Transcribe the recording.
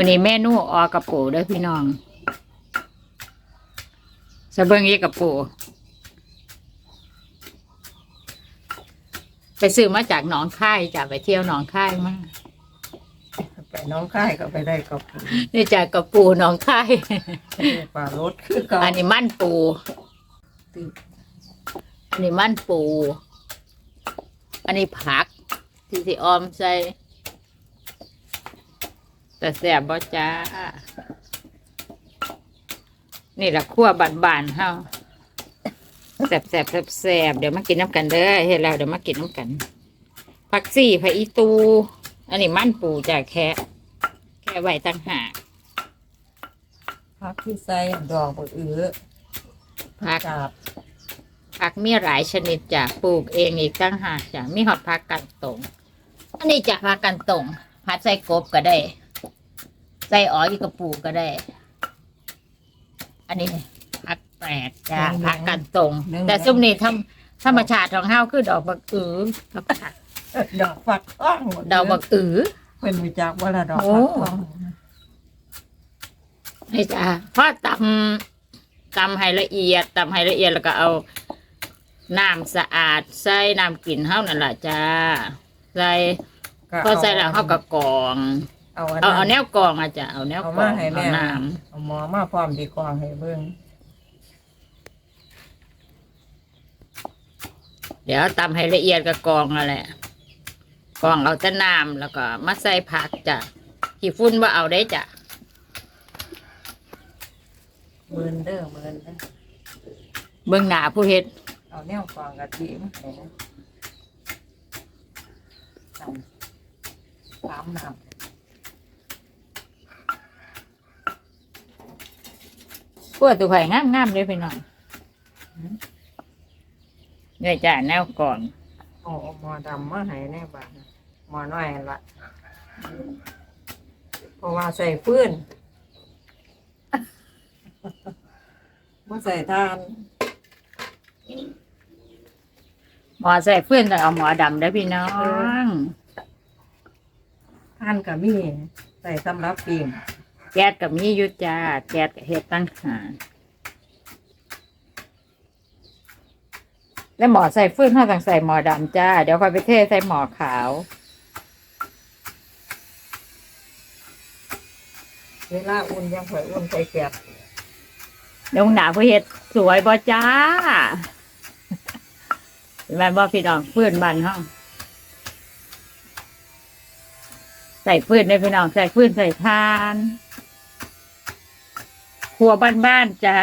วันนี้เมนูออกระปูเด้อพี่น้องสะเบิงอีกระปูไปซื้อมาจากหนองค่ายจ้ะไปเที่ยวหนองค่ายมาไปน้องค่ายก็ไปได้กับนี่จากกระปูหนองค่ายป่ารถคือเก่าอันนี้มั่นปูอันนี้มั่นปู อันนี้ผักที่สิออมใส่ แต่แสบบ่จ้า นี่ละขั้วบานบานๆเฮาแสบแสบแสบแสบเดี๋ยวมากินน้ำกันเด้อเฮ็ดแล้วเดี๋ยวมากินน้ำกัน ผักซี่ผักอีตู อันนี้มั่นปูจากแค่แค่ไว้ตั้งหากพักที่ใส่ดอกบักอือผักกาบผักมีหลายชนิดจ้ะปลูกเองอีกตั้งหากจ้ะมีหอดผักกันตงอันนี้จะผักกันตงผัดใส่กบก็ได้ ใส่อ๋ออีกกระปูก็ได้ อันนี้ผักแปลกจ้ะผักกันตงแต่ซุมนี้ทำธรรมชาติของเฮาคือดอกบักอือกับผักดอกฝักท้องดอกบักอือเป็นมาจากว่าละดอกโอ้ฝักท้องนี่จ้ะพอตำตำให้ละเอียดตำให้ละเอียดแล้วก็เอาน้ำสะอาดใส่น้ำกลิ่นเฮานั่นแหละจ้าใส่พอใส่แล้วเขาก็กรอง เอาอันเอาเอาแนนั้น วกรองอาจจะเอาแนวเอากรอมางให้แม่ เอาน้เอาหมอมาพร้อมดีกว่าให้เบิ่งำเดี๋ยวตำให้ละเอียดก็กรองนั่นแหละกรองเอาแต่น้ำแล้วก็มาใส่ผักจ้ะขี้ฟุ้นว่าเอาได้จ้ะเบิ่นเด้อเบิ่นเด้อเบื้องหน้าผู้เฮ็ดเอาแนวฟองกะทิมาให้นะน้ำสามน้ พวกตัวไผ่งามงามๆเลยพี่น้องเนี่ยจ้ะแนวกรองำเอาเอาหมอดำมาให้แน่บาดนะหมอน้อยหั่นละเพราะว่าใส่ฟืนเมื่อใส่ทาน หมอใส่เพื่อนแต่เอาหมอดำได้อพี่น้องทานกับมีใส่สำหรับปิ่ง แก๊สกับมีอยุจ้าแก๊สกับเฮ็ดตั้งหาแล้วหมอใส่ฟืนเขาต้องใส่หมอดำจ้า เดี๋ยวค่อยไปเทใส่หมอขาวเวลาอุ่นยังเผยอุ่นใส่แกบเดี๋ยวหนาผู้เฮ็ดสวยบ่จ้าแม่นบ่พี่น้องฟืนบันห้องใส่ฟืนได้พี่น้องใส่ฟืนใส่ทาน ครัวบ้านๆจ้า